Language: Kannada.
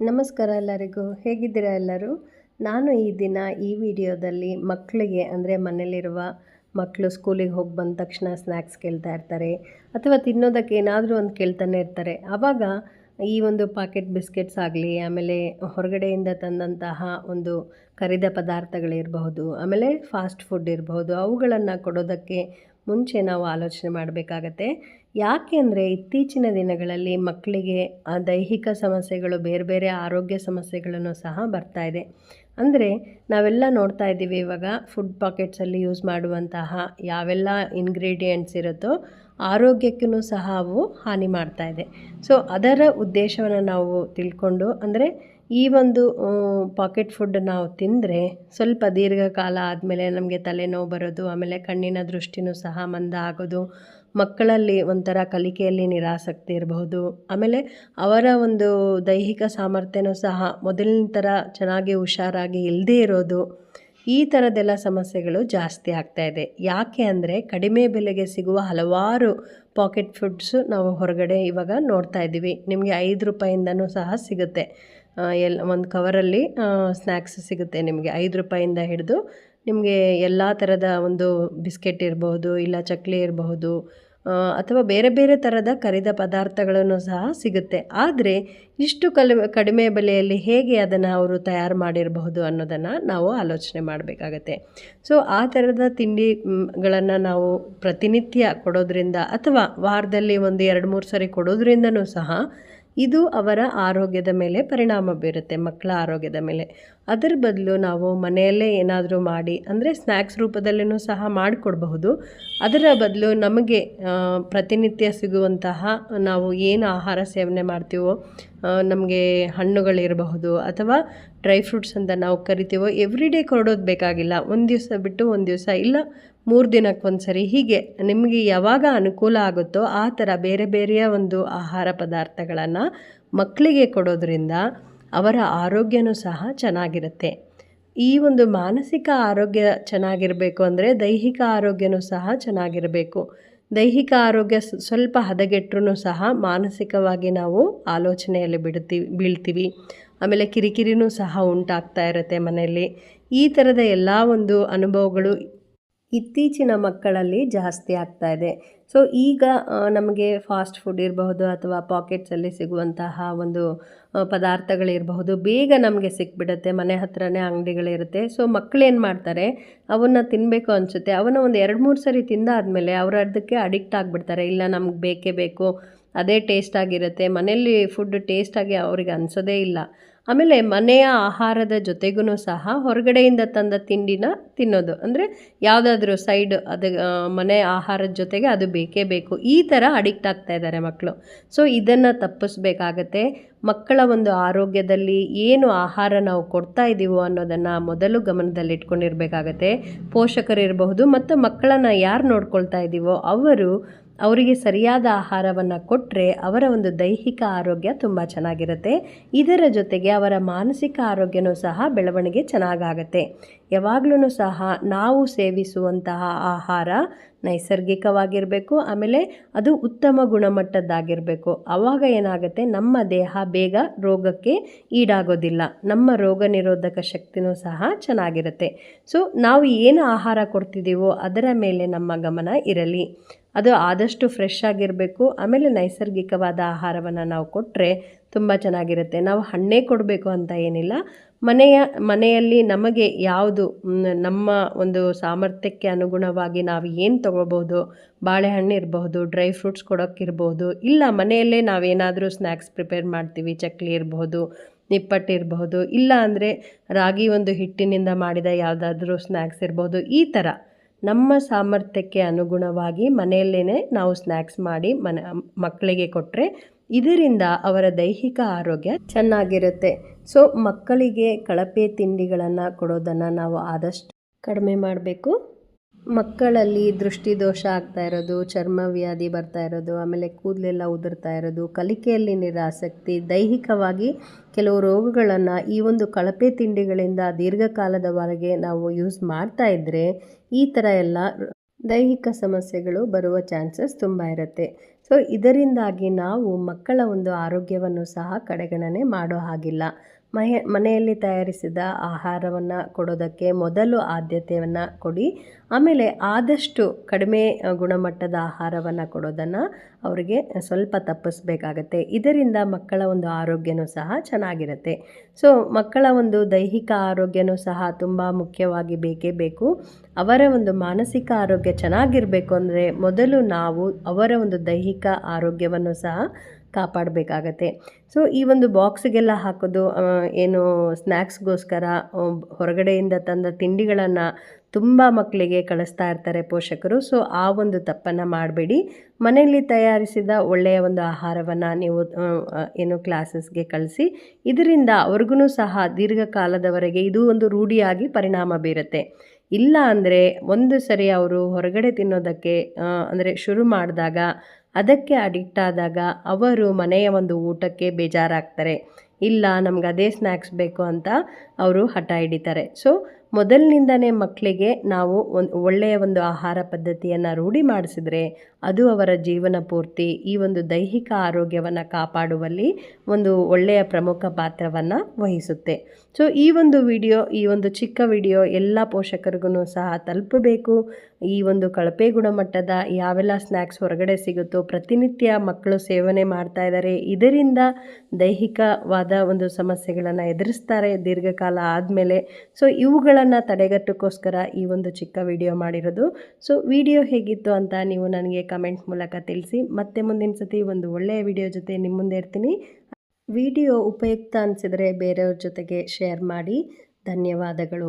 ನಮಸ್ಕಾರ ಎಲ್ಲರಿಗೂ. ಹೇಗಿದ್ದೀರಾ ಎಲ್ಲರೂ? ನಾನು ಈ ದಿನ ಈ ವಿಡಿಯೋದಲ್ಲಿ ಮಕ್ಕಳಿಗೆ, ಅಂದರೆ ಮನೆಯಲ್ಲಿರುವ ಮಕ್ಕಳು ಸ್ಕೂಲಿಗೆ ಹೋಗಿ ಬಂದ ತಕ್ಷಣ ಸ್ನ್ಯಾಕ್ಸ್ ಕೇಳ್ತಾ ಇರ್ತಾರೆ, ಅಥವಾ ತಿನ್ನೋದಕ್ಕೆ ಏನಾದರೂ ಒಂದು ಕೇಳ್ತಾನೆ ಇರ್ತಾರೆ. ಆವಾಗ ಈ ಒಂದು ಪಾಕೆಟ್ ಬಿಸ್ಕೆಟ್ಸ್ ಆಗಲಿ, ಆಮೇಲೆ ಹೊರಗಡೆಯಿಂದ ತಂದಂತಹ ಒಂದು ಕರಿದ ಪದಾರ್ಥಗಳಿರಬಹುದು, ಆಮೇಲೆ ಫಾಸ್ಟ್ ಫುಡ್ ಇರಬಹುದು, ಅವುಗಳನ್ನು ಕೊಡೋದಕ್ಕೆ ಮುಂಚೆ ನಾವು ಆಲೋಚನೆ ಮಾಡಬೇಕಾಗತ್ತೆ. ಯಾಕೆ ಅಂದರೆ ಇತ್ತೀಚಿನ ದಿನಗಳಲ್ಲಿ ಮಕ್ಕಳಿಗೆ ದೈಹಿಕ ಸಮಸ್ಯೆಗಳು, ಬೇರೆ ಬೇರೆ ಆರೋಗ್ಯ ಸಮಸ್ಯೆಗಳನ್ನು ಸಹ ಬರ್ತಾ ಇದೆ. ಅಂದರೆ ನಾವೆಲ್ಲ ನೋಡ್ತಾ ಇದ್ದೀವಿ ಇವಾಗ ಫುಡ್ ಪಾಕೆಟ್ಸಲ್ಲಿ ಯೂಸ್ ಮಾಡುವಂತಹ ಯಾವೆಲ್ಲ ಇಂಗ್ರೀಡಿಯೆಂಟ್ಸ್ ಇರುತ್ತೋ ಆರೋಗ್ಯಕ್ಕೂ ಸಹ ಅವು ಹಾನಿ ಮಾಡ್ತಾ ಇದೆ. ಸೊ ಅದರ ಉದ್ದೇಶವನ್ನು ನಾವು ತಿಳ್ಕೊಂಡು ಅಂದರೆ ಈ ಒಂದು ಪಾಕೆಟ್ ಫುಡ್ ನಾವು ತಿಂದರೆ ಸ್ವಲ್ಪ ದೀರ್ಘಕಾಲ ಆದಮೇಲೆ ನಮಗೆ ತಲೆನೋವು ಬರೋದು, ಆಮೇಲೆ ಕಣ್ಣಿನ ದೃಷ್ಟಿನೂ ಸಹ ಮಂದ ಆಗೋದು, ಮಕ್ಕಳಲ್ಲಿ ಒಂಥರ ಕಲಿಕೆಯಲ್ಲಿ ನಿರಾಸಕ್ತಿ ಇರಬಹುದು, ಆಮೇಲೆ ಅವರ ಒಂದು ದೈಹಿಕ ಸಾಮರ್ಥ್ಯನೂ ಸಹ ಮೊದಲಿನ ಥರ ಚೆನ್ನಾಗಿ ಹುಷಾರಾಗಿ ಇಲ್ಲದೇ ಇರೋದು, ಈ ಥರದ್ದೆಲ್ಲ ಸಮಸ್ಯೆಗಳು ಜಾಸ್ತಿ ಆಗ್ತಾ ಇದೆ. ಯಾಕೆ ಅಂದರೆ ಕಡಿಮೆ ಬೆಲೆಗೆ ಸಿಗುವ ಹಲವಾರು ಪಾಕೆಟ್ ಫುಡ್ಸು ನಾವು ಹೊರಗಡೆ ಇವಾಗ ನೋಡ್ತಾ ಇದ್ದೀವಿ. ನಿಮಗೆ ಐದು ರೂಪಾಯಿಂದನೂ ಸಹ ಸಿಗುತ್ತೆ. ಎಲ್ಲ ಒಂದು ಕವರಲ್ಲಿ ಸ್ನ್ಯಾಕ್ಸ್ ಸಿಗುತ್ತೆ ನಿಮಗೆ. ಐದು ರೂಪಾಯಿಂದ ಹಿಡಿದು ನಿಮಗೆ ಎಲ್ಲ ಥರದ ಒಂದು ಬಿಸ್ಕೆಟ್ ಇರಬಹುದು ಇಲ್ಲ ಚಕ್ಲಿ ಇರಬಹುದು ಅಥವಾ ಬೇರೆ ಬೇರೆ ಥರದ ಕರಿದ ಪದಾರ್ಥಗಳನ್ನು ಸಹ ಸಿಗುತ್ತೆ. ಆದರೆ ಇಷ್ಟು ಕಲಿ, ಕಡಿಮೆ ಬೆಲೆಯಲ್ಲಿ ಹೇಗೆ ಅದನ್ನು ಅವರು ತಯಾರು ಮಾಡಿರಬಹುದು ಅನ್ನೋದನ್ನು ನಾವು ಆಲೋಚನೆ ಮಾಡಬೇಕಾಗತ್ತೆ. ಸೊ, ಆ ಥರದ ತಿಂಡಿಗಳನ್ನು ನಾವು ಪ್ರತಿನಿತ್ಯ ಕೊಡೋದ್ರಿಂದ ಅಥವಾ ವಾರದಲ್ಲಿ ಒಂದು ಎರಡು ಮೂರು ಸರಿ ಕೊಡೋದ್ರಿಂದನೂ ಸಹ ಇದು ಅವರ ಆರೋಗ್ಯದ ಮೇಲೆ ಪರಿಣಾಮ ಬೀರುತ್ತೆ, ಮಕ್ಕಳ ಆರೋಗ್ಯದ ಮೇಲೆ. ಅದರ ಬದಲು ನಾವು ಮನೆಯಲ್ಲೇ ಏನಾದರೂ ಮಾಡಿ, ಅಂದರೆ ಸ್ನ್ಯಾಕ್ಸ್ ರೂಪದಲ್ಲೂ ಸಹ ಮಾಡಿಕೊಡ್ಬಹುದು. ಅದರ ಬದಲು ನಮಗೆ ಪ್ರತಿನಿತ್ಯ ಸಿಗುವಂತಹ ನಾವು ಏನು ಆಹಾರ ಸೇವನೆ ಮಾಡ್ತೀವೋ ನಮಗೆ ಹಣ್ಣುಗಳಿರಬಹುದು ಅಥವಾ ಡ್ರೈ ಫ್ರೂಟ್ಸ್ ಅಂತ ನಾವು ಕರಿತೀವೋ, ಎವ್ರಿ ಡೇ ಕೊಡೋದು ಬೇಕಾಗಿಲ್ಲ. ಒಂದು ದಿವಸ ಬಿಟ್ಟು ಒಂದು ದಿವಸ ಇಲ್ಲ ಮೂರು ದಿನಕ್ಕೊಂದು ಸರಿ ಹೀಗೆ ನಿಮಗೆ ಯಾವಾಗ ಅನುಕೂಲ ಆಗುತ್ತೋ ಆ ಥರ ಬೇರೆ ಬೇರೆಯ ಒಂದು ಆಹಾರ ಪದಾರ್ಥಗಳನ್ನು ಮಕ್ಕಳಿಗೆ ಕೊಡೋದ್ರಿಂದ ಅವರ ಆರೋಗ್ಯನೂ ಸಹ ಚೆನ್ನಾಗಿರುತ್ತೆ. ಈ ಒಂದು ಮಾನಸಿಕ ಆರೋಗ್ಯ ಚೆನ್ನಾಗಿರಬೇಕು ಅಂದರೆ ದೈಹಿಕ ಆರೋಗ್ಯನೂ ಸಹ ಚೆನ್ನಾಗಿರಬೇಕು. ದೈಹಿಕ ಆರೋಗ್ಯ ಸ್ವಲ್ಪ ಹದಗೆಟ್ಟರೂ ಸಹ ಮಾನಸಿಕವಾಗಿ ನಾವು ಆಲೋಚನೆಯಲ್ಲಿ ಬಿಡ್ತೀವಿ, ಬೀಳ್ತೀವಿ. ಆಮೇಲೆ ಕಿರಿಕಿರಿನೂ ಸಹ ಉಂಟಾಗ್ತಾ ಇರುತ್ತೆ ಮನೆಯಲ್ಲಿ. ಈ ಥರದ ಎಲ್ಲ ಒಂದು ಅನುಭವಗಳು ಇತ್ತೀಚಿನ ಮಕ್ಕಳಲ್ಲಿ ಜಾಸ್ತಿ ಆಗ್ತಾ ಇದೆ. ಸೊ ಈಗ ನಮಗೆ ಫಾಸ್ಟ್ ಫುಡ್ ಇರಬಹುದು ಅಥವಾ ಪಾಕೆಟ್ಸಲ್ಲಿ ಸಿಗುವಂತಹ ಒಂದು ಪದಾರ್ಥಗಳಿರಬಹುದು. ಬೇಗ ನಮಗೆ ಸಿಕ್ಬಿಡುತ್ತೆ, ಮನೆ ಹತ್ರನೇ ಅಂಗಡಿಗಳಿರುತ್ತೆ. ಸೊ ಮಕ್ಕಳೇನು ಮಾಡ್ತಾರೆ? ಅವನ್ನ ತಿನ್ನಬೇಕು ಅನಿಸುತ್ತೆ. ಅವನ್ನ ಒಂದು ಎರಡು ಮೂರು ಸರಿ ತಿಂದಾದಮೇಲೆ ಅವರು ಅದಕ್ಕೆ ಅಡಿಕ್ಟ್ ಆಗಿಬಿಡ್ತಾರೆ. ಇಲ್ಲ, ನಮ್ಗೆ ಬೇಕೇ ಬೇಕು. ಅದೇ ಟೇಸ್ಟಾಗಿರುತ್ತೆ ಮನೆಯಲ್ಲಿ ಫುಡ್ ಟೇಸ್ಟಾಗಿ ಅವ್ರಿಗೆ ಅನಿಸೋದೇ ಇಲ್ಲ. ಆಮೇಲೆ ಮನೆಯ ಆಹಾರದ ಜೊತೆಗೂ ಸಹ ಹೊರಗಡೆಯಿಂದ ತಂದ ತಿಂಡಿನ ತಿನ್ನೋದು. ಅಂದರೆ ಯಾವುದಾದ್ರೂ ಸೈಡ್ ಅದು ಮನೆ ಆಹಾರದ ಜೊತೆಗೆ ಅದು ಬೇಕೇ ಬೇಕು. ಈ ಥರ ಅಡಿಕ್ಟ್ ಆಗ್ತಾ ಇದ್ದಾರೆ ಮಕ್ಕಳು ಸೊ ಇದನ್ನು ತಪ್ಪಿಸ್ಬೇಕಾಗತ್ತೆ. ಮಕ್ಕಳ ಒಂದು ಆರೋಗ್ಯದಲ್ಲಿ ಏನು ಆಹಾರ ನಾವು ಕೊಡ್ತಾ ಇದ್ದೀವೋ ಅನ್ನೋದನ್ನು ಮೊದಲು ಗಮನದಲ್ಲಿಟ್ಕೊಂಡಿರ್ಬೇಕಾಗತ್ತೆ. ಪೋಷಕರಿರಬಹುದು ಮತ್ತು ಮಕ್ಕಳನ್ನು ಯಾರು ನೋಡ್ಕೊಳ್ತಾ ಇದ್ದೀವೋ ಅವರು ಅವರಿಗೆ ಸರಿಯಾದ ಆಹಾರವನ್ನು ಕೊಟ್ಟರೆ ಅವರ ಒಂದು ದೈಹಿಕ ಆರೋಗ್ಯ ತುಂಬ ಚೆನ್ನಾಗಿರುತ್ತೆ. ಇದರ ಜೊತೆಗೆ ಅವರ ಮಾನಸಿಕ ಆರೋಗ್ಯನೂ ಸಹ ಬೆಳವಣಿಗೆ ಚೆನ್ನಾಗಾಗತ್ತೆ. ಯಾವಾಗಲೂ ಸಹ ನಾವು ಸೇವಿಸುವಂತಹ ಆಹಾರ ನೈಸರ್ಗಿಕವಾಗಿರಬೇಕು, ಆಮೇಲೆ ಅದು ಉತ್ತಮ ಗುಣಮಟ್ಟದ್ದಾಗಿರಬೇಕು. ಆವಾಗ ಏನಾಗುತ್ತೆ, ನಮ್ಮ ದೇಹ ಬೇಗ ರೋಗಕ್ಕೆ ಈಡಾಗೋದಿಲ್ಲ. ನಮ್ಮ ರೋಗ ನಿರೋಧಕ ಶಕ್ತಿನೂ ಸಹ ಚೆನ್ನಾಗಿರುತ್ತೆ. ಸೊ, ನಾವು ಏನು ಆಹಾರ ಕೊಡ್ತಿದ್ದೀವೋ ಅದರ ಮೇಲೆ ನಮ್ಮ ಗಮನ ಇರಲಿ. ಅದು ಆದಷ್ಟು ಫ್ರೆಶ್ ಆಗಿರಬೇಕು, ಆಮೇಲೆ ನೈಸರ್ಗಿಕವಾದ ಆಹಾರವನ್ನು ನಾವು ಕೊಟ್ಟರೆ ತುಂಬ ಚೆನ್ನಾಗಿರುತ್ತೆ. ನಾವು ಹಣ್ಣೇ ಕೊಡಬೇಕು ಅಂತ ಏನಿಲ್ಲ. ಮನೆಯ, ಮನೆಯಲ್ಲಿ ನಮಗೆ ಯಾವುದು ನಮ್ಮ ಒಂದು ಸಾಮರ್ಥ್ಯಕ್ಕೆ ಅನುಗುಣವಾಗಿ ನಾವು ಏನು ತೊಗೋಬೋದು ಬಾಳೆಹಣ್ಣು ಇರಬಹುದು, ಡ್ರೈ ಫ್ರೂಟ್ಸ್ ಕೊಡೋಕ್ಕಿರ್ಬೋದು ಇಲ್ಲ ಮನೆಯಲ್ಲೇ ನಾವೇನಾದರೂ ಸ್ನ್ಯಾಕ್ಸ್ ಪ್ರಿಪೇರ್ ಮಾಡ್ತೀವಿ, ಚಕ್ಲಿ ಇರಬಹುದು, ನಿಪ್ಪಟ್ಟು ಇರಬಹುದು, ಇಲ್ಲ ಅಂದರೆ ರಾಗಿ ಒಂದು ಹಿಟ್ಟಿನಿಂದ ಮಾಡಿದ ಯಾವುದಾದ್ರೂ ಸ್ನ್ಯಾಕ್ಸ್ ಇರ್ಬೋದು ಈ ಥರ ನಮ್ಮ ಸಾಮರ್ಥ್ಯಕ್ಕೆ ಅನುಗುಣವಾಗಿ ಮನೆಯಲ್ಲೇ ನಾವು ಸ್ನ್ಯಾಕ್ಸ್ ಮಾಡಿ ಮನೆ, ಮಕ್ಕಳಿಗೆ ಕೊಟ್ಟರೆ ಇದರಿಂದ ಅವರ ದೈಹಿಕ ಆರೋಗ್ಯ ಚೆನ್ನಾಗಿರುತ್ತೆ. ಸೊ, ಮಕ್ಕಳಿಗೆ ಕಳಪೆ ತಿಂಡಿಗಳನ್ನು ಕೊಡೋದನ್ನು ನಾವು ಆದಷ್ಟು ಕಡಿಮೆ ಮಾಡಬೇಕು. ಮಕ್ಕಳಲ್ಲಿ ದೃಷ್ಟಿದೋಷ ಆಗ್ತಾ ಇರೋದು, ಚರ್ಮ ವ್ಯಾಧಿ ಬರ್ತಾ ಇರೋದು, ಆಮೇಲೆ ಕೂದಲೆಲ್ಲ ಉದುರ್ತಾ ಇರೋದು, ಕಲಿಕೆಯಲ್ಲಿ ನಿರಾಸಕ್ತಿ, ದೈಹಿಕವಾಗಿ ಕೆಲವು ರೋಗಗಳನ್ನು ಈ ಒಂದು ಕಳಪೆ ತಿಂಡಿಗಳಿಂದ ದೀರ್ಘಕಾಲದವರೆಗೆ ನಾವು ಯೂಸ್ ಮಾಡ್ತಾ ಇದ್ದರೆ ಈ ಥರ ಎಲ್ಲ ದೈಹಿಕ ಸಮಸ್ಯೆಗಳು ಬರುವ ಚಾನ್ಸಸ್ ತುಂಬ ಇರುತ್ತೆ. ಸೊ ಇದರಿಂದಾಗಿ ನಾವು ಮಕ್ಕಳ ಒಂದು ಆರೋಗ್ಯವನ್ನು ಸಹ ಕಡೆಗಣನೆ ಮಾಡೋ ಹಾಗಿಲ್ಲ. ಮಹೆ, ಮನೆಯಲ್ಲಿ ತಯಾರಿಸಿದ ಆಹಾರವನ್ನು ಕೊಡೋದಕ್ಕೆ ಮೊದಲು ಆದ್ಯತೆಯನ್ನು ಕೊಡಿ. ಆಮೇಲೆ ಆದಷ್ಟು ಕಡಿಮೆ ಗುಣಮಟ್ಟದ ಆಹಾರವನ್ನು ಕೊಡೋದನ್ನು ಅವರಿಗೆ ಸ್ವಲ್ಪ ತಪ್ಪಿಸ್ಬೇಕಾಗತ್ತೆ. ಇದರಿಂದ ಮಕ್ಕಳ ಒಂದು ಆರೋಗ್ಯನೂ ಸಹ ಚೆನ್ನಾಗಿರುತ್ತೆ. ಸೊ, ಮಕ್ಕಳ ಒಂದು ದೈಹಿಕ ಆರೋಗ್ಯನೂ ಸಹ ತುಂಬ ಮುಖ್ಯವಾಗಿ ಬೇಕೇ ಬೇಕು. ಅವರ ಒಂದು ಮಾನಸಿಕ ಆರೋಗ್ಯ ಚೆನ್ನಾಗಿರಬೇಕು ಅಂದರೆ ಮೊದಲು ನಾವು ಅವರ ಒಂದು ದೈಹಿಕ ಆರೋಗ್ಯವನ್ನು ಸಹ ಕಾಪಾಡಬೇಕಾಗತ್ತೆ. ಸೊ ಈ ಒಂದು ಬಾಕ್ಸಿಗೆಲ್ಲ ಹಾಕೋದು ಏನು ಸ್ನ್ಯಾಕ್ಸ್ಗೋಸ್ಕರ ಹೊರಗಡೆಯಿಂದ ತಂದ ತಿಂಡಿಗಳನ್ನು ತುಂಬ ಮಕ್ಕಳಿಗೆ ಕಳಿಸ್ತಾ ಇರ್ತಾರೆ ಪೋಷಕರು. ಸೊ ಆ ಒಂದು ತಪ್ಪನ್ನು ಮಾಡಬೇಡಿ. ಮನೆಯಲ್ಲಿ ತಯಾರಿಸಿದ ಒಳ್ಳೆಯ ಒಂದು ಆಹಾರವನ್ನು ನೀವು ಏನು ಕ್ಲಾಸಸ್ಗೆ ಕಳಿಸಿ, ಇದರಿಂದ ಅವ್ರಿಗೂ ಸಹ ದೀರ್ಘಕಾಲದವರೆಗೆ ಇದು ಒಂದು ರೂಢಿಯಾಗಿ ಪರಿಣಾಮ ಬೀರುತ್ತೆ. ಇಲ್ಲ ಅಂದರೆ ಒಂದು ಸರಿ ಅವರು ಹೊರಗಡೆ ತಿನ್ನೋದಕ್ಕೆ ಅಂದರೆ ಶುರು ಮಾಡಿದಾಗ ಅದಕ್ಕೆ ಅಡಿಕ್ಟ್ ಆದಾಗ ಅವರು ಮನೆಯ ಒಂದು ಊಟಕ್ಕೆ ಬೇಜಾರಾಗ್ತಾರೆ. ಇಲ್ಲ, ನಮ್ಗೆ ಅದೇ ಸ್ನ್ಯಾಕ್ಸ್ ಬೇಕು ಅಂತ ಅವರು ಹಠ ಹಿಡಿತಾರೆ. ಸೊ ಮೊದಲಿನಿಂದನೇ ಮಕ್ಕಳಿಗೆ ನಾವು ಒಂದು ಒಳ್ಳೆಯ ಒಂದು ಆಹಾರ ಪದ್ಧತಿಯನ್ನು ರೂಢಿ ಮಾಡಿಸಿದ್ರೆ ಅದು ಅವರ ಜೀವನ ಪೂರ್ತಿ. ಈ ಒಂದು ದೈಹಿಕ ಆರೋಗ್ಯವನ್ನು ಕಾಪಾಡುವಲ್ಲಿ ಒಂದು ಒಳ್ಳೆಯ ಪ್ರಮುಖ ಪಾತ್ರವನ್ನು ವಹಿಸುತ್ತೆ. ಸೊ ಈ ಒಂದು ವಿಡಿಯೋ, ಈ ಒಂದು ಚಿಕ್ಕ ವಿಡಿಯೋ ಎಲ್ಲ ಪೋಷಕರಿಗೂ ಸಹ ತಲುಪಬೇಕು. ಈ ಒಂದು ಕಳಪೆ ಗುಣಮಟ್ಟದ ಯಾವೆಲ್ಲ ಸ್ನ್ಯಾಕ್ಸ್ ಹೊರಗಡೆ ಸಿಗುತ್ತೋ ಪ್ರತಿನಿತ್ಯ ಮಕ್ಕಳು ಸೇವನೆ ಮಾಡ್ತಾ ಇದ್ದಾರೆ. ಇದರಿಂದ ದೈಹಿಕವಾದ ಒಂದು ಸಮಸ್ಯೆಗಳನ್ನು ಎದುರಿಸ್ತಾರೆ ದೀರ್ಘಕಾಲ ಆದಮೇಲೆ. ಸೊ ಇವುಗಳನ್ನು ತಡೆಗಟ್ಟಕ್ಕೋಸ್ಕರ ಈ ಒಂದು ಚಿಕ್ಕ ವಿಡಿಯೋ ಮಾಡಿರೋದು. ಸೊ ವಿಡಿಯೋ ಹೇಗಿತ್ತು ಅಂತ ನೀವು ನನಗೆ ಕಮೆಂಟ್ ಮೂಲಕ ತಿಳಿಸಿ. ಮತ್ತೆ ಮುಂದಿನ ಸತಿ ಒಂದು ಒಳ್ಳೆಯ ವಿಡಿಯೋ ಜೊತೆ ನಿಮ್ಮ ಮುಂದೆ ಇರ್ತೀನಿ. ವಿಡಿಯೋ ಉಪಯುಕ್ತ ಅನಿಸಿದರೆ ಬೇರೆಯವ್ರ ಜೊತೆಗೆ ಶೇರ್ ಮಾಡಿ. ಧನ್ಯವಾದಗಳು.